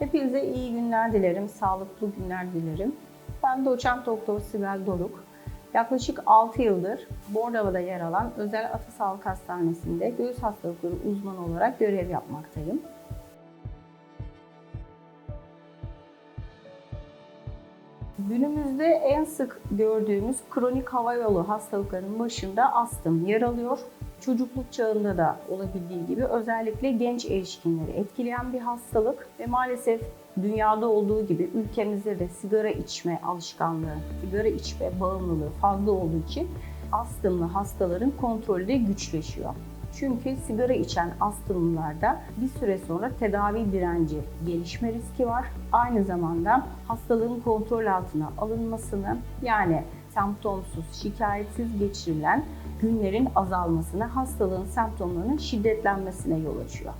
günler dilerim, sağlıklı günler dilerim. Ben doçent doktor Sibel Doruk. Yaklaşık 6 yıldır Bornova'da yer alan Özel Ata Sağlık Hastanesi'nde göğüs hastalıkları uzmanı olarak görev yapmaktayım. Günümüzde en sık gördüğümüz kronik hava yolu hastalıklarının başında astım yer alıyor. Çocukluk çağında da olabildiği gibi özellikle genç erişkinleri etkileyen bir hastalık ve maalesef dünyada olduğu gibi ülkemizde de sigara içme alışkanlığı, sigara içme bağımlılığı fazla olduğu için astımlı hastaların kontrolü de güçleşiyor. Çünkü sigara içen astımlılarda bir süre sonra tedavi direnci gelişme riski var. Aynı zamanda hastalığın kontrol altına alınmasını yani semptomsuz, şikayetsiz geçirilen günlerin azalmasına, hastalığın semptomlarının şiddetlenmesine yol açıyor.